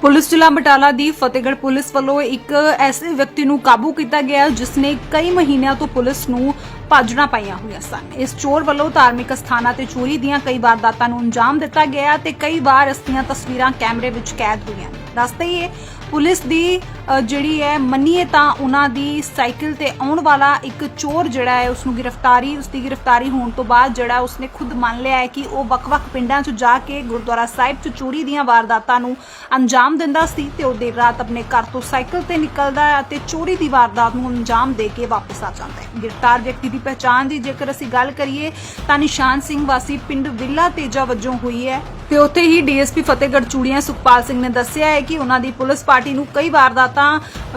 Police ਜ਼ਿਲ੍ਹਾ ਬਟਾਲਾ ਦੀ Fatehgarh police ਵੱਲੋਂ ਇੱਕ ਐਸੇ ਵਿਅਕਤੀ ਨੂੰ ਕਾਬੂ ਕੀਤਾ ਗਿਆ ਜਿਸ ਨੇ ਕਈ ਮਹੀਨਿਆਂ ਤੋਂ ਪੁਲਿਸ ਨੂੰ ਭਾਜਣਾ ਪਾਈਆਂ ਹੋਈਆਂ ਸਨ। ਇਸ ਚੋਰ ਵੱਲੋਂ ਧਾਰਮਿਕ ਸਥਾਨਾਂ ਤੇ ਚੋਰੀ ਦੀਆਂ ਕਈ ਵਾਰਦਾਤਾਂ ਨੂੰ ਅੰਜਾਮ ਦਿੱਤਾ ਗਿਆ ਤੇ ਕਈ ਵਾਰ ਇਸ ਦੀਆਂ ਤਸਵੀਰਾਂ ਕੈਮਰੇ ਵਿੱਚ ਕੈਦ ਹੋਈਆਂ ਦੱਸਦੇ ਹੀ ਪੁਲਿਸ ਦੀ ਜਿਹੜੀ ਹੈ, ਮੰਨੀਏ ਤਾਂ ਉਹਨਾਂ ਦੀ ਸਾਈਕਲ ਤੇ ਆਉਣ ਵਾਲਾ ਇੱਕ ਚੋਰ ਜਿਹੜਾ ਹੈ ਉਸ ਨੂੰ ਗ੍ਰਿਫਤਾਰੀ ਉਸ ਦੀ ਗ੍ਰਿਫਤਾਰੀ ਹੋਣ ਤੋਂ ਬਾਅਦ ਜਿਹੜਾ ਉਸਨੇ ਖੁਦ ਮੰਨ ਲਿਆ ਹੈ ਕਿ ਉਹ ਵੱਖ-ਵੱਖ ਪਿੰਡਾਂ 'ਚ ਜਾ ਕੇ ਗੁਰਦੁਆਰਾ ਸਾਹਿਬ 'ਚ ਚੋਰੀ ਦੀਆਂ ਵਾਰਦਾਤਾਂ ਨੂੰ ਅੰਜਾਮ ਦਿੰਦਾ ਸੀ ਤੇ ਉਹ ਦੇਰ ਰਾਤ ਆਪਣੇ ਘਰ ਤੋਂ ਸਾਈਕਲ ਤੇ ਨਿਕਲਦਾ ਹੈ ਅਤੇ ਚੋਰੀ ਦੀ ਵਾਰਦਾਤ ਨੂੰ ਅੰਜਾਮ ਦੇ ਕੇ ਵਾਪਸ ਆ ਜਾਂਦਾ ਹੈ। ਗ੍ਰਿਫਤਾਰ ਵਿਅਕਤੀ ਦੀ ਪਛਾਣ ਦੀ ਜੇਕਰ ਅਸੀਂ ਗੱਲ ਕਰੀਏ ਤਾਂ ਨਿਸ਼ਾਨ ਸਿੰਘ ਵਾਸੀ ਪਿੰਡ ਵਿੱਲਾ ਤੇਜਾ ਵਜੋਂ ਹੋਈ ਹੈ ਤੇ ਉੱਥੇ ਹੀ ਡੀਐਸਪੀ ਫਤਿਹਗੜ੍ਹ ਚੂੜੀਆਂ ਸੁਖਪਾਲ ਸਿੰਘ ਨੇ ਦੱਸਿਆ ਹੈ ਕਿ ਉਹਨਾਂ ਦੀ ਪੁਲਿਸ ਪਾਰਟੀ ਨੂੰ ਕਈ ਵਾਰਦਾਤਾਂ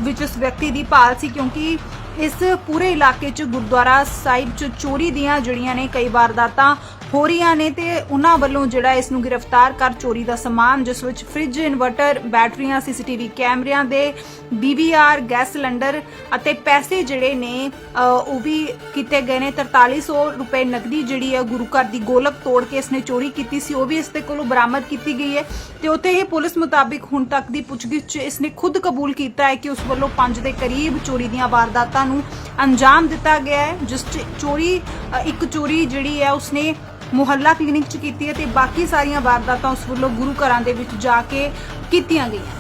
ਵਿੱਚ ਇਸ ਵਿਅਕਤੀ ਦੀ ਭਾਲ ਸੀ, ਕਿਉਂਕਿ ਇਸ ਪੂਰੇ ਇਲਾਕੇ 'ਚ ਗੁਰਦੁਆਰਾ ਸਾਹਿਬ 'ਚ ਚੋਰੀ ਦੀਆਂ ਜਿਹੜੀਆਂ ਨੇ ਕਈ ਵਾਰਦਾਤਾਂ ਹੋ ਰਹੀਆਂ ਨੇ ਤੇ ਉਹਨਾਂ ਵੱਲੋਂ ਜਿਹੜਾ ਇਸ ਨੂੰ ਗ੍ਰਿਫਤਾਰ ਕਰ ਚੋਰੀ ਦਾ ਸਮਾਨ ਜਿਸ ਵਿੱਚ ਫ੍ਰਿਜ ਇਨਵਰਟਰ ਬੈਟਰੀਆਂ ਸੀਸੀਟੀਵੀ ਕੈਮਰਿਆਂ ਦੇ ਡੀਵੀਆਰ ਗੈਸ ਸਿਲੰਡਰ ਅਤੇ ਪੈਸੇ ਜਿਹੜੇ ਨੇ ਉਹ ਵੀ ਕੀਤੇ ਗਏ ਨੇ। 4300 ਰੁਪਏ ਨਕਦੀ ਜਿਹੜੀ ਹੈ ਗੁਰੂ ਘਰ ਦੀ ਗੋਲਕ ਤੋੜ ਕੇ ਇਸਨੇ ਚੋਰੀ ਕੀਤੀ ਸੀ। ਉਹ ਵੀ ਇਸ ਦੇ ਕੋਲੋਂ ਬਰਾਮਦ ਕੀਤੀ ਗਈ ਹੈ ਤੇ ਉੱਥੇ ਹੀ ਪੁਲਿਸ ਮੁਤਾਬਿਕ ਹੁਣ ਤੱਕ ਦੀ ਪੁੱਛਗਿੱਛ 'ਚ ਇਸਨੇ ਖੁਦ ਕਬੂਲ ਕੀਤਾ ਹੈ ਕਿ ਉਸ ਵੱਲੋਂ 5 ਦੇ ਕਰੀਬ ਚੋਰੀ ਦੀਆਂ ਵਾਰਦਾਤਾਂ ਨੂੰ ਅੰਜਾਮ ਦਿੱਤਾ ਗਿਆ ਹੈ ਜਿਸ 'ਚ ਚੋਰੀ ਅ, ਇੱਕ ਚੋਰੀ ਜਿਹੜੀ ਹੈ ਉਸਨੇ ਮੁਹੱਲਾ ਕਲੀਨਿਕ 'ਚ ਕੀਤੀ ਹੈ ਤੇ ਬਾਕੀ ਸਾਰੀਆਂ ਵਾਰਦਾਤਾਂ ਉਸ ਵੱਲੋਂ ਗੁਰੂ ਘਰਾਂ ਦੇ ਵਿੱਚ ਜਾ ਕੇ ਕੀਤੀਆਂ ਗਈਆਂ।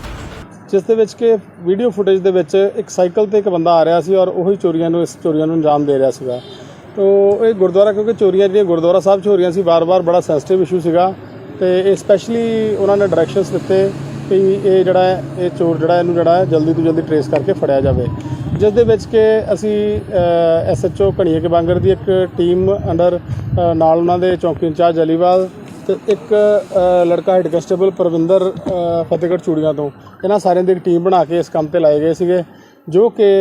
ਜਿਸ ਦੇ ਵਿੱਚ ਕਿ ਵੀਡੀਓ ਫੁਟੇਜ ਦੇ ਵਿੱਚ ਇੱਕ ਸਾਈਕਲ ਤੇ ਇੱਕ ਬੰਦਾ ਆ ਰਿਹਾ ਸੀ ਔਰ ਉਹੀ ਚੋਰੀਆਂ ਨੂੰ ਇਸ ਚੋਰੀਆਂ ਨੂੰ ਅੰਜਾਮ ਦੇ ਰਿਹਾ ਸੀਗਾ। ਤੋ ਇਹ ਗੁਰਦੁਆਰਾ ਕਿਉਂਕਿ ਚੋਰੀਆਂ ਜਿਹੜੀਆਂ ਗੁਰਦੁਆਰਾ ਸਾਹਿਬ 'ਚ ਹੋ ਰਹੀਆਂ ਸੀ, ਵਾਰ-ਵਾਰ ਬੜਾ ਸੈਂਸਿਟਿਵ ਇਸ਼ੂ ਸੀਗਾ ਤੇ ਇਹ ਸਪੈਸ਼ਲੀ ਉਹਨਾਂ ਨੇ ਡਾਇਰੈਕਸ਼ਨਸ ਦਿੱਤੇ ਕਿ ਇਹ ਜਿਹੜਾ ਹੈ, ਇਹ ਚੋਰ ਜਿਹੜਾ ਇਹਨੂੰ ਜਿਹੜਾ ਜਲਦੀ ਤੋਂ ਜਲਦੀ ਟਰੇਸ ਕਰਕੇ ਫੜਿਆ ਜਾਵੇ। ਜਿਸ ਦੇ ਵਿੱਚ ਕਿ ਅਸੀਂ ਐਸਐਚਓ ਘਣੀਏ ਕੇ ਬਾਂਗਰ ਦੀ ਇੱਕ ਟੀਮ ਅੰਡਰ ਨਾਲ ਉਹਨਾਂ ਦੇ ਚੌਕੀ ਇੰਚਾਰਜ ਅਲੀਵਾਲ ਤੇ ਇੱਕ ਲੜਕਾ ਹੈਡ ਕਨਸਟੇਬਲ ਪਰਵਿੰਦਰ ਫਤਿਹਗੜ੍ਹ ਚੂੜੀਆਂ ਤੋਂ। ਇਹਨਾਂ ਸਾਰਿਆਂ ਦੀ ਇੱਕ ਟੀਮ ਬਣਾ ਕੇ ਇਸ ਕੰਮ ਤੇ ਲਾਏ ਗਏ ਸੀਗੇ, ਜੋ ਕਿ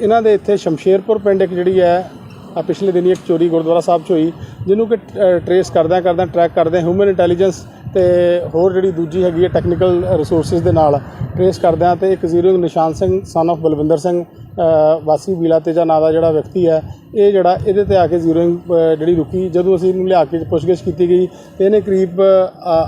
ਇਹਨਾਂ ਦੇ ਇੱਥੇ ਸ਼ਮਸ਼ੇਰਪੁਰ ਪਿੰਡ ਇੱਕ ਜਿਹੜੀ ਹੈ ਆ ਪਿਛਲੇ ਦਿਨੀ ਇੱਕ ਚੋਰੀ ਗੁਰਦੁਆਰਾ ਸਾਹਿਬ 'ਚ ਹੋਈ, ਜਿਹਨੂੰ ਕਿ ਟਰੇਸ ਕਰਦਿਆਂ ਕਰਦਿਆਂ ਟਰੈਕ ਕਰਦੇ ਹਿਊਮਨ ਇੰਟੈਲੀਜੈਂਸ ਤੇ ਹੋਰ ਜਿਹੜੀ ਦੂਜੀ ਹੈਗੀ ਹੈ ਟੈਕਨੀਕਲ ਰਿਸੋਰਸਸ ਦੇ ਨਾਲ ਟਰੇਸ ਕਰਦਿਆਂ ਤੇ ਇੱਕ zero Nishan Singh son of Balwinder Singh ਵਾਸੀ ਬੀਲਾ ਤੇਜਾ ਨਾਂ ਦਾ ਜਿਹੜਾ ਵਿਅਕਤੀ ਹੈ, ਇਹ ਜਿਹੜਾ ਇਹਦੇ ਤੇ ਆ ਕੇ ਜ਼ੀਰੋਇੰਗ ਜਿਹੜੀ ਰੁਕੀ, ਜਦੋਂ ਅਸੀਂ ਇਹਨੂੰ ਲਿਆ ਕੇ ਪੁੱਛਗਿੱਛ ਕੀਤੀ ਗਈ, ਤੇ ਇਹਨੇ ਕਰੀਬ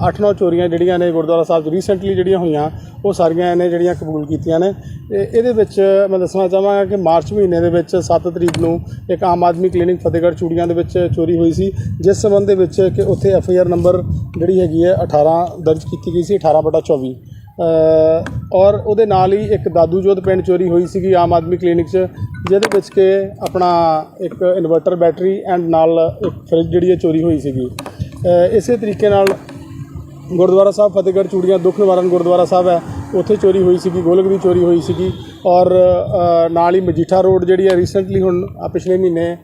8-9 ਚੋਰੀਆਂ ਜਿਹੜੀਆਂ ਨੇ ਗੁਰਦੁਆਰਾ ਸਾਹਿਬ 'ਚ ਰੀਸੈਂਟਲੀ ਜਿਹੜੀਆਂ ਹੋਈਆਂ, ਉਹ ਸਾਰੀਆਂ ਇਹਨੇ ਜਿਹੜੀਆਂ ਕਬੂਲ ਕੀਤੀਆਂ ਨੇ। ਇਹਦੇ ਵਿੱਚ ਮੈਂ ਦੱਸਣਾ ਚਾਹਾਂਗਾ ਕਿ ਮਾਰਚ ਮਹੀਨੇ ਦੇ ਵਿੱਚ 7 ਤਰੀਕ ਨੂੰ ਇੱਕ ਆਮ ਆਦਮੀ ਕਲੀਨਿਕ ਫਤਿਹਗੜ੍ਹ ਚੂੜੀਆਂ ਦੇ ਵਿੱਚ ਚੋਰੀ ਹੋਈ ਸੀ, ਜਿਸ ਸੰਬੰਧ ਦੇ ਵਿੱਚ ਕਿ ਉੱਥੇ ਐਫ ਆਈ ਆਰ ਨੰਬਰ ਜਿਹੜੀ ਹੈਗੀ ਹੈ 18 ਦਰਜ ਕੀਤੀ ਗਈ ਸੀ 18 ਬਟਾ 24 ਔਰ ਉਹਦੇ ਨਾਲ ਹੀ ਇੱਕ ਦਾਦੂ ਜੋਧ ਪਿੰਡ ਚੋਰੀ ਹੋਈ ਸੀਗੀ ਆਮ ਆਦਮੀ ਕਲੀਨਿਕ 'ਚ, ਜਿਹਦੇ ਵਿੱਚ ਕਿ ਆਪਣਾ ਇੱਕ ਇਨਵਰਟਰ ਬੈਟਰੀ ਐਂਡ ਨਾਲ ਇੱਕ ਫ੍ਰਿਜ ਜਿਹੜੀ ਹੈ ਚੋਰੀ ਹੋਈ ਸੀਗੀ। ਇਸੇ ਤਰੀਕੇ ਨਾਲ ਗੁਰਦੁਆਰਾ ਸਾਹਿਬ ਫਤਿਹਗੜ੍ਹ ਚੂੜੀਆਂ ਦੁੱਖ ਨਿਵਾਰਨ ਗੁਰਦੁਆਰਾ ਸਾਹਿਬ ਹੈ, ਉੱਥੇ ਚੋਰੀ ਹੋਈ ਸੀਗੀ, ਗੋਲਕ ਦੀ ਚੋਰੀ ਹੋਈ ਸੀਗੀ। ਔਰ ਨਾਲ ਹੀ ਮਜੀਠਾ ਰੋਡ ਜਿਹੜੀ ਹੈ ਰੀਸੈਂਟਲੀ ਹੁਣ ਪਿਛਲੇ ਮਹੀਨੇ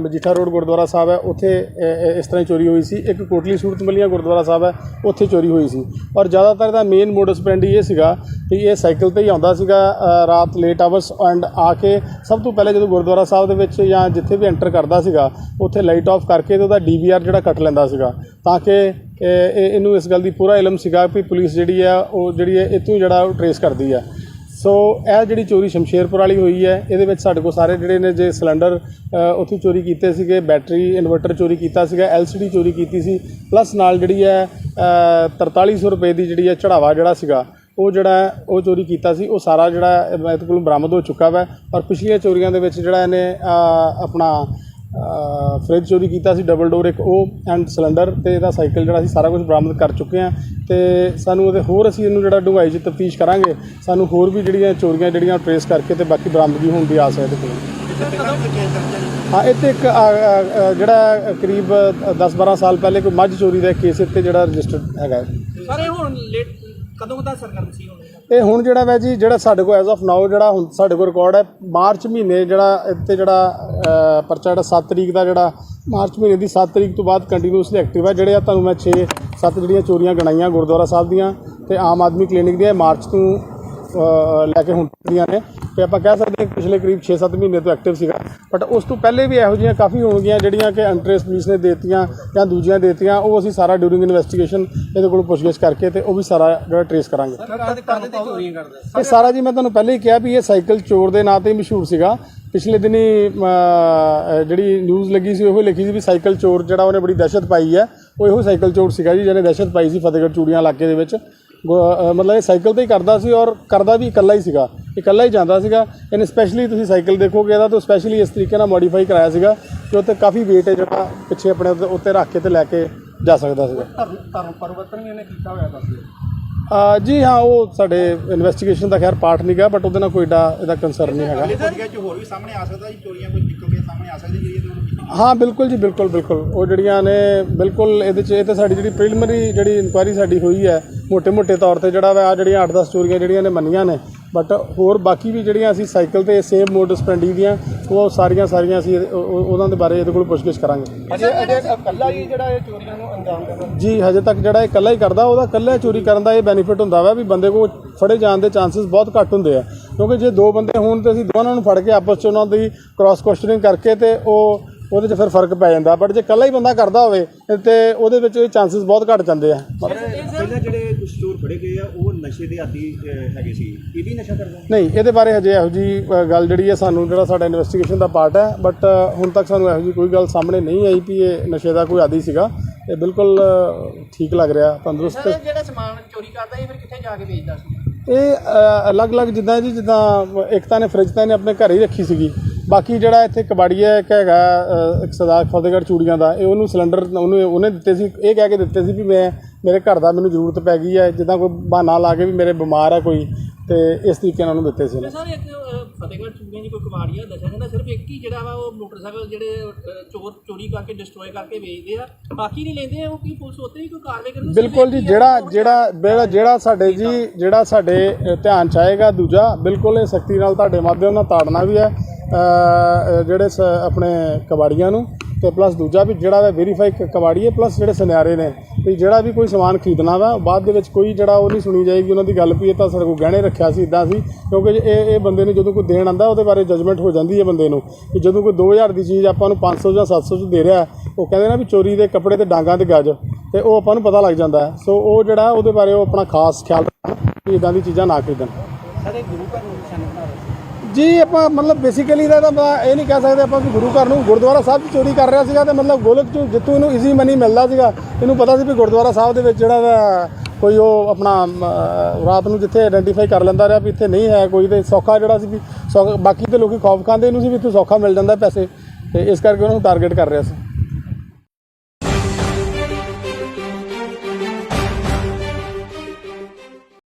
ਮਜੀਠਾ ਰੋਡ ਗੁਰਦੁਆਰਾ ਸਾਹਿਬ ਹੈ, ਉੱਥੇ ਇਸ ਤਰ੍ਹਾਂ ਹੀ ਚੋਰੀ ਹੋਈ ਸੀ। ਇੱਕ ਕੋਟਲੀ ਸੂਰਤ ਮਲੀਆਂ ਗੁਰਦੁਆਰਾ ਸਾਹਿਬ ਹੈ, ਉੱਥੇ ਚੋਰੀ ਹੋਈ ਸੀ। ਔਰ ਜ਼ਿਆਦਾਤਰ ਦਾ ਮੇਨ ਮੋਡਸ ਪ੍ਰੈਂਡੀ ਇਹ ਸੀਗਾ ਕਿ ਇਹ ਸਾਈਕਲ ਤੇ ਹੀ ਆਉਂਦਾ ਸੀਗਾ ਰਾਤ ਲੇਟ ਆਵਰਸ ਐਂਡ ਆ ਕੇ ਸਭ ਤੋਂ ਪਹਿਲੇ ਜਦੋਂ ਗੁਰਦੁਆਰਾ ਸਾਹਿਬ ਦੇ ਵਿੱਚ ਜਾਂ ਜਿੱਥੇ ਵੀ ਐਂਟਰ ਕਰਦਾ ਸੀਗਾ, ਉੱਥੇ ਲਾਈਟ ਆਫ ਕਰਕੇ ਤੇ ਉਹਦਾ ਡੀਵੀਆਰ ਜਿਹੜਾ ਕੱਟ ਲੈਂਦਾ ਸੀਗਾ। ਤਾਂ ਕਿ ਇਹਨੂੰ ਇਸ ਗੱਲ ਦੀ ਪੂਰਾ ਇਲਮ ਸੀਗਾ ਕਿ ਪੁਲਿਸ ਜਿਹੜੀ ਆ ਉਹ ਜਿਹੜੀ ਹੈ ਇਤੋਂ ਜਿਹੜਾ ਉਹ ਟਰੇਸ ਕਰਦੀ ਆ ਸੋ ਇਹ ਜਿਹੜੀ ਚੋਰੀ ਸ਼ਮਸ਼ੇਰਪੁਰ ਵਾਲੀ ਹੋਈ ਹੈ ਇਹਦੇ ਵਿੱਚ ਸਾਡੇ ਕੋਲ ਸਾਰੇ ਜਿਹੜੇ ਨੇ ਜੇ ਸਿਲੰਡਰ ਉੱਥੇ ਚੋਰੀ ਕੀਤੇ ਸੀਗੇ ਬੈਟਰੀ ਇਨਵਰਟਰ ਚੋਰੀ ਕੀਤਾ ਸੀਗਾ ਐਲਸੀਡੀ ਚੋਰੀ ਕੀਤੀ ਸੀ ਪਲੱਸ ਨਾਲ ਜਿਹੜੀ ਹੈ ਅ, 4300 ਰੁਪਏ ਦੀ ਜਿਹੜੀ ਹੈ ਚੜਾਵਾ ਜਿਹੜਾ ਸੀਗਾ ਉਹ ਜਿਹੜਾ ਉਹ ਚੋਰੀ ਕੀਤਾ ਸੀ ਉਹ ਸਾਰਾ ਜਿਹੜਾ ਇਹਦੇ ਕੋਲ ਬਰਾਮਦ ਹੋ ਚੁੱਕਾ ਵਾ ਔਰ ਪਿਛਲੀਆਂ ਚੋਰੀਆਂ ਦੇ ਵਿੱਚ ਜਿਹੜਾ ਇਹਨੇ ਆਪਣਾ ਫ੍ਰਿਜ ਚੋਰੀ ਕੀਤਾ ਸੀ ਡਬਲ ਡੋਰ ਇੱਕ ਉਹ ਐਂਡ ਸਿਲੰਡਰ ਤੇ ਇਹਦਾ ਸਾਈਕਲ ਜਿਹੜਾ ਅਸੀਂ ਸਾਰਾ ਕੁਝ ਬਰਾਮਦ ਕਰ ਚੁੱਕੇ ਹਾਂ ਤੇ ਸਾਨੂੰ ਉਹਦੇ ਹੋਰ ਅਸੀਂ ਇਹਨੂੰ ਜਿਹੜਾ ਡੂੰਘਾਈ 'ਚ ਤਫਤੀਸ਼ ਕਰਾਂਗੇ, ਸਾਨੂੰ ਹੋਰ ਵੀ ਜਿਹੜੀਆਂ ਚੋਰੀਆਂ ਜਿਹੜੀਆਂ ਟਰੇਸ ਕਰਕੇ ਤੇ ਬਾਕੀ ਬਰਾਮਦਗੀ ਹੋਣ ਦੀ ਆਸ ਹੈ ਇਹਦੇ ਕੋਲ। ਹਾਂ, ਇੱਥੇ ਇੱਕ ਜਿਹੜਾ ਕਰੀਬ 10-12 ਸਾਲ ਪਹਿਲੇ ਕੋਈ ਮੱਝ ਚੋਰੀ ਦਾ ਕੇਸ ਇੱਥੇ ਜਿਹੜਾ ਰਜਿਸਟਰਡ ਹੈਗਾ। ਸਾਰੇ ਹੁਣ ਕਦੋਂ ਦਾ ਸਰਗਰਮ ਸੀ ਹੁਣ? ਇਹ ਹੁਣ ਜਿਹੜਾ ਵੈ ਜੀ, ਜਿਹੜਾ ਸਾਡੇ ਕੋਲ ਐਜ਼ ਆਫ ਨਾਓ ਜਿਹੜਾ ਹੁਣ ਸਾਡੇ ਕੋਲ ਰਿਕਾਰਡ ਹੈ, ਮਾਰਚ ਮਹੀਨੇ ਜਿਹੜਾ ਇੱਥੇ ਜਿਹੜਾ ਪਰਚਾ ਜਿਹੜਾ 7 ਤਰੀਕ ਦਾ ਜਿਹੜਾ, ਮਾਰਚ ਮਹੀਨੇ ਦੀ 7 ਤਰੀਕ ਤੋਂ ਬਾਅਦ ਕੰਟੀਨਿਊਸਲੀ ਐਕਟਿਵ ਹੈ। ਜਿਹੜੇ ਆ ਤੁਹਾਨੂੰ ਮੈਂ 6 7 ਜਿਹੜੀਆਂ ਚੋਰੀਆਂ ਗਣਾਈਆਂ ਗੁਰਦੁਆਰਾ ਸਾਹਿਬ ਦੀਆਂ ਤੇ ਆਮ ਆਦਮੀ ਕਲੀਨਿਕ ਦੀਆਂ ਮਾਰਚ ਤੋਂ ਲੈ ਕੇ ਹੁਣ ਦੀਆਂ ਨੇ। ਤੇ ਆਪਾਂ ਕਹਿ ਸਕਦੇ ਹਾਂ ਕਿ ਪਿਛਲੇ ਕਰੀਬ 6-7 ਮਹੀਨੇ ਤੋਂ ਐਕਟਿਵ ਸੀਗਾ। ਬਟ ਉਸ ਤੋਂ ਪਹਿਲੇ ਵੀ ਇਹੋ ਜਿਹੀਆਂ ਕਾਫੀ ਹੋਣਗੀਆਂ ਜਿਹੜੀਆਂ ਕਿ ਅੰਟਰੇਸ ਪੁਲਿਸ ਨੇ ਦੇਤੀਆਂ ਜਾਂ ਦੂਜੀਆਂ ਦੇਤੀਆਂ। ਉਹ ਅਸੀਂ ਸਾਰਾ ਡਿਊਰਿੰਗ ਇਨਵੈਸਟੀਗੇਸ਼ਨ ਇਹਦੇ ਕੋਲ ਪੁੱਛਗਿੱਛ ਕਰਕੇ ਤੇ ਉਹ ਵੀ ਸਾਰਾ ਜਿਹੜਾ ਟਰੇਸ ਕਰਾਂਗੇ। ਇਹ ਸਾਰਾ ਜੀ ਮੈਂ ਤੁਹਾਨੂੰ ਪਹਿਲੇ ਹੀ ਕਿਹਾ ਵੀ ਇਹ ਸਾਈਕਲ ਚੋਰ ਦੇ ਨਾਂ ਤੇ ਹੀ ਮਸ਼ਹੂਰ ਸੀਗਾ। ਪਿਛਲੇ ਦਿਨੀ ਜਿਹੜੀ ਨਿਊਜ਼ ਲੱਗੀ ਸੀ ਉਹ ਲਿਖੀ ਸੀ ਵੀ ਸਾਈਕਲ ਚੋਰ ਜਿਹੜਾ ਉਹਨੇ ਬੜੀ ਦਹਿਸ਼ਤ ਪਾਈ ਹੈ। ਉਹ ਇਹੋ ਸਾਈਕਲ ਚੋਰ ਸੀਗਾ ਜੀ ਜਿਹਨੇ ਦਹਿਸ਼ਤ ਪਾਈ ਸੀ ਫਤਿਹਗੜ੍ਹ ਚੂੜੀਆਂ ਇਲਾਕੇ ਦੇ ਵਿੱਚ। ਗੁ- ਅ, ਮਤਲਬ ਇਹ ਸਾਈਕਲ ਤੇ ਹੀ ਕਰਦਾ ਸੀ ਔਰ ਕਰਦਾ ਵੀ ਇਕੱਲਾ ਹੀ ਸੀਗਾ। ਇਕੱਲਾ ਹੀ ਜਾਂਦਾ ਸੀਗਾ। ਇਹਨੇ ਸਪੈਸ਼ਲੀ ਤੁਸੀਂ ਸਾਈਕਲ ਦੇਖੋਗੇ ਇਹਦਾ ਤਾਂ ਸਪੈਸ਼ਲੀ ਇਸ ਤਰੀਕੇ ਨਾਲ ਮੋਡੀਫਾਈ ਕਰਾਇਆ ਸੀਗਾ ਕਿ ਉੱਤੇ ਕਾਫੀ weight ਹੈ ਜਿਹੜਾ ਪਿੱਛੇ ਆਪਣੇ ਉੱਤੇ- ਉੱਤੇ ਰੱਖ ਕੇ ਤੇ ਲੈ ਕੇ ਜਾ ਸਕਦਾ ਸੀਗਾ। ਧਰਮ ਧਰਮ ਪਰਿਵਰਤਨ ਵੀ ਇਹਨੇ ਕੀਤਾ ਹੋਇਆ ਦੱਸ ਦਿਓ। ਅ, ਜੀ ਹਾਂ ਉਹ ਸਾਡੇ ਇਨਵੈਸਟੀਗੇਸ਼ਨ ਦਾ ਖੈਰ ਪਾਰਟ ਨਹੀਂਗਾ ਬਟ ਉਹਦੇ ਨਾਲ ਕੋਈ ਏਡਾ ਇਹਦਾ ਕੰਸਰਨ ਨਹੀਂ ਹੈਗਾ। ਚੋਰੀਆਂ ਚ ਹੋਰ ਵੀ ਸਾਹਮਣੇ ਆ ਸਕਦਾ ਜੀ ਚੋਰੀਆਂ ਕੋਈ ਨਿਕਲ ਕੇ ਸਾਹਮਣੇ ਆ ਸਕਦੀ ਜਿਹੜੀ ਇਹਦੇ ਵੱਲੋਂ ਹਾਂ ਬਿਲਕੁਲ ਜੀ ਬਿਲਕੁਲ ਬਿਲਕੁਲ। ਉਹ ਜਿਹੜੀਆਂ ਨੇ ਬਿਲਕੁਲ ਇਹਦੇ ਚ ਇਹ ਤਾਂ ਸਾਡੀ ਜਿਹੜੀ ਪ੍ਰੀਲਿਮਿਨਰੀ ਜਿਹੜੀ ਇਨਕੁਆਇਰੀ ਸਾਡੀ ਹੋਈ ਹੈ ਮੋٹے-ਮੋٹੇ ਤੌਰ ਤੇ ਜਿਹੜਾ ਵਾ ਆ ਜਿਹੜੀਆਂ 8-10 ਚੋਰੀਆਂ ਜਿਹੜੀਆਂ ਨੇ ਮੰਨੀਆਂ ਨੇ ਬਟ ਹੋਰ ਬਾਕੀ ਵੀ ਜਿਹੜੀਆਂ ਅਸੀਂ ਸਾਈਕਲ ਤੇ ਸੇਮ ਮੋਡ ਸਪੈਂਡੀ ਦੀਆਂ ਉਹ ਸਾਰੀਆਂ ਸਾਰੀਆਂ ਅਸੀਂ ਉਹਨਾਂ ਦੇ ਬਾਰੇ ਇਹਦੇ ਕੋਲ ਪੁੱਛਗਿੱਛ ਕਰਾਂਗੇ। ਅਜੇ ਅਜੇ ਇਕੱਲਾ ਹੀ ਜਿਹੜਾ ਇਹ ਚੋਰੀਆਂ ਨੂੰ ਅੰਜਾਮ ਦਿੰਦਾ? ਜੀ ਹਜੇ ਤੱਕ ਜਿਹੜਾ ਇਹ ਇਕੱਲਾ ਹੀ ਕਰਦਾ ਉਹਦਾ ਇਕੱਲਾ ਚੋਰੀ ਕਰਨ ਦਾ ਇਹ ਬੈਨੀਫਿਟ ਹੁੰਦਾ ਵਾ ਵੀ ਬੰਦੇ ਕੋਲ ਫੜੇ ਜਾਣ ਦੇ ਚਾਂਸਸ ਬਹੁਤ ਘੱਟ ਹੁੰਦੇ ਆ। ਕਿਉਂਕਿ ਜੇ ਦੋ ਬੰਦੇ ਹੋਣ ਤੇ ਅਸੀਂ ਦੋਨਾਂ ਨੂੰ ਫੜ ਕੇ ਆਪਸ 'ਚ ਉਹਨਾਂ ਦੀ ਕ੍ਰਾਸ ਕੁਐਸਚਨਿੰਗ ਕਰਕੇ ਤੇ ਉਹ ਉਹਦੇ 'ਚ ਫਿਰ ਫ਼ਰਕ ਪੈ ਜਾਂਦਾ। ਬਟ ਜੇ ਇਕੱਲਾ ਹੀ ਬੰਦਾ ਕਰਦਾ ਹੋਵੇ ਤੇ ਉਹਦੇ ਵਿੱਚ ਇਹ ਚਾਂਸਸ ਬਹੁਤ ਘੱਟ ਜਾਂਦੇ ਆ। ਜਿਹੜੇ ਫੜੇ ਗਏ ਆ ਉਹ ਨਸ਼ੇ ਦੇ ਆਦੀ ਹੈਗੇ ਸੀ। ਇਹ ਵੀ ਨਸ਼ਾ ਕਰਦੇ ਨਹੀਂ ਇਹਦੇ ਬਾਰੇ ਹਜੇ ਇਹੋ ਜੀ ਗੱਲ ਜਿਹੜੀ ਹੈ ਸਾਨੂੰ ਜਿਹੜਾ ਸਾਡਾ ਇਨਵੈਸਟੀਗੇਸ਼ਨ ਦਾ ਪਾਰਟ ਹੈ ਬਟ ਹੁਣ ਤੱਕ ਸਾਨੂੰ ਇਹੋ ਜੀ ਕੋਈ ਗੱਲ ਸਾਹਮਣੇ ਨਹੀਂ ਆਈ ਵੀ ਇਹ ਨਸ਼ੇ ਦਾ ਕੋਈ ਆਦੀ ਸੀਗਾ। ਇਹ ਬਿਲਕੁਲ ਠੀਕ ਲੱਗ ਰਿਹਾ ਤੰਦਰੁਸਤ। ਜਿਹੜਾ ਸਮਾਨ ਚੋਰੀ ਕਰਦਾ ਇਹ ਫਿਰ ਕਿੱਥੇ ਜਾ ਕੇ ਵੇਚਦਾ ਸੀ? ਇਹ ਅਲੱਗ-ਅਲੱਗ ਜਿੱਦਾਂ ਜੀ ਜਿੱਦਾਂ ਇੱਕ ਤਾਂ ਨੇ ਫ੍ਰਿਜ ਤਾਂ ਇਹਨੇ ਆਪਣੇ ਘਰੇ ਹੀ ਰੱਖੀ ਸੀਗੀ। ਬਾਕੀ ਜਿਹੜਾ ਇੱਥੇ ਕਬਾੜੀਆ ਇੱਕ ਹੈਗਾ ਇੱਕ ਸਰਦਾਰ ਫਤਿਹਗੜ੍ਹ ਚੂੜੀਆਂ ਦਾ ਇਹ ਉਹਨੂੰ ਸਿਲੰਡਰ ਉਹਨੂੰ ਉਹਨੇ ਦਿੱਤੇ ਸੀ ਇਹ ਕਹਿ ਕੇ ਦਿੱਤੇ ਸੀ ਵੀ ਮੈਂ ਮੇਰੇ ਘਰ ਦਾ ਮੈਨੂੰ ਜ਼ਰੂਰਤ ਪੈ ਗਈ ਹੈ ਜਿੱਦਾਂ ਕੋਈ ਬਹਾਨਾ ਲਾ ਕੇ ਵੀ ਮੇਰੇ ਬਿਮਾਰ ਹੈ ਕੋਈ ਤੇ ਇਸ ਤਰੀਕੇ ਨਾਲ ਉਹਨੂੰ ਦਿੱਤੇ ਸੀ ਸਰ ਇੱਕ ਅਹ, ਫਤਿਹਗੜ੍ਹ ਚੂੜੀਆਂ ਦੀ ਕੋਈ ਕਬਾੜੀ ਆ ਦੱਸਿਆ ਜਾਂਦਾ ਸਿਰਫ ਇੱਕ ਹੀ ਜਿਹੜਾ ਵਾ ਉਹ ਮੋਟਰਸਾਈਕਲ ਜਿਹੜੇ ਅਹ, ਚੋਰ ਚੋਰੀ ਕਰਕੇ ਡਿਸਟਰੋਏ ਕਰਕੇ ਵੇਚਦੇ ਆ। ਬਾਕੀ ਨਹੀਂ ਲੈਂਦੇ ਉਹ ਕੀ ਪੁਲਿਸ ਉੱਤੇ ਵੀ ਕੋਈ ਕਾਰਵਾਈ ਕਰਦੀ ਬਿਲਕੁਲ ਜੀ ਜਿਹੜਾ ਜਿਹੜਾ ਜਿਹੜਾ ਸਾਡੇ ਜੀ ਜਿਹੜਾ ਸਾਡੇ ਧਿਆਨ ਚ ਆਏਗਾ ਦੂਜਾ ਬਿਲਕੁਲ ਇਹ ਸਖਤੀ ਨਾਲ ਤੁਹਾਡੇ ਮਾਧਿਅਮ ਨਾਲ ਤਾੜਨਾ ਵੀ ਹੈ ਜਿਹੜੇ ਆਪਣੇ ਕਬਾੜੀਆਂ ਨੂੰ। ਤੇ ਪਲੱਸ ਦੂਜਾ ਵੀ ਜਿਹੜਾ ਵਾ ਵੈਰੀਫਾਈ ਕਬਾੜੀਏ ਪਲੱਸ ਜਿਹੜੇ ਸੁਨਿਆਰੇ ਨੇ, ਵੀ ਜਿਹੜਾ ਵੀ ਕੋਈ ਸਮਾਨ ਖਰੀਦਣਾ ਵਾ, ਬਾਅਦ ਦੇ ਵਿੱਚ ਕੋਈ ਜਿਹੜਾ ਉਹ ਨਹੀਂ ਸੁਣੀ ਜਾਏਗੀ, ਉਹਨਾਂ ਦੀ ਗੱਲ ਵੀ ਇਹ ਤਾਂ ਸਾਡੇ ਕੋਲ ਗਹਿਣੇ ਰੱਖਿਆ ਸੀ ਇਦਾਂ ਸੀ, ਕਿਉਂਕਿ ਇਹ ਇਹ ਬੰਦੇ ਨੂੰ ਜਦੋਂ ਕੋਈ ਦੇਣ ਆਂਦਾ ਉਹਦੇ ਬਾਰੇ ਜਜਮੈਂਟ ਹੋ ਜਾਂਦੀ ਹੈ ਬੰਦੇ ਨੂੰ ਕਿ ਜਦੋਂ ਕੋਈ 2000 ਦੀ ਚੀਜ਼ ਆਪਾਂ ਨੂੰ 500 ਜਾਂ 700 ਚ ਦੇ ਰਿਹਾ, ਉਹ ਕਹਿੰਦੇ ਨਾ ਵੀ ਚੋਰੀ ਦੇ ਕੱਪੜੇ ਤੇ ਡਾਂਗਾਂ ਤੇ ਗੱਜ, ਤੇ ਉਹ ਆਪਾਂ ਨੂੰ ਪਤਾ ਲੱਗ ਜਾਂਦਾ ਸੋ ਉਹ ਜਿਹੜਾ, ਉਹਦੇ ਬਾਰੇ ਉਹ ਆਪਣਾ ਖਾਸ ਖਿਆਲ ਰੱਖਣ, ਵੀ ਇਦਾਂ ਦੀ ਚੀਜ਼ਾਂ ਨਾ ਖਰੀਦਣ। ਸਾਡੇ ਗੁਰੂ ਘਰ ਨੂੰ ਨਿਸ਼ਾਨਾ ਬਣਾ ਰਹੇ ਜੀ, ਆਪਾਂ ਮਤਲਬ ਬੇਸਿਕਲੀ ਦਾ ਤਾਂ ਆਪਾਂ ਇਹ ਨਹੀਂ ਕਹਿ ਸਕਦੇ ਆਪਾਂ ਵੀ ਗੁਰੂ ਘਰ ਨੂੰ ਗੁਰਦੁਆਰਾ ਸਾਹਿਬ 'ਚ ਚੋਰੀ ਕਰ ਰਿਹਾ ਸੀਗਾ ਤੇ ਮਤਲਬ ਗੋਲਕ 'ਚ ਜਿੱਥੋਂ ਇਹਨੂੰ ਈਜ਼ੀ ਮਨੀ ਮਿਲਦਾ ਸੀਗਾ, ਇਹਨੂੰ ਪਤਾ ਸੀ ਵੀ ਗੁਰਦੁਆਰਾ ਸਾਹਿਬ ਦੇ ਵਿੱਚ ਜਿਹੜਾ ਵਾ ਕੋਈ ਉਹ ਆਪਣਾ ਰਾਤ ਨੂੰ ਜਿੱਥੇ ਆਇਡੈਂਟੀਫਾਈ ਕਰ ਲੈਂਦਾ ਰਿਹਾ ਵੀ ਇੱਥੇ ਨਹੀਂ ਹੈ ਕੋਈ ਤੇ ਸੌਖਾ ਜਿਹੜਾ ਸੀ ਵੀ ਸੌਖਾ ਬਾਕੀ ਤੇ ਲੋਕੀ ਖੌਫ ਖਾਂਦੇ ਇਹਨੂੰ ਸੀ ਵੀ ਇੱਥੇ ਸੌਖਾ ਮਿਲ ਜਾਂਦਾ ਪੈਸੇ ਤੇ ਇਸ ਕਰਕੇ ਉਹਨੂੰ ਟਾਰਗੇਟ ਕਰ ਰਿਹਾ ਸੀ।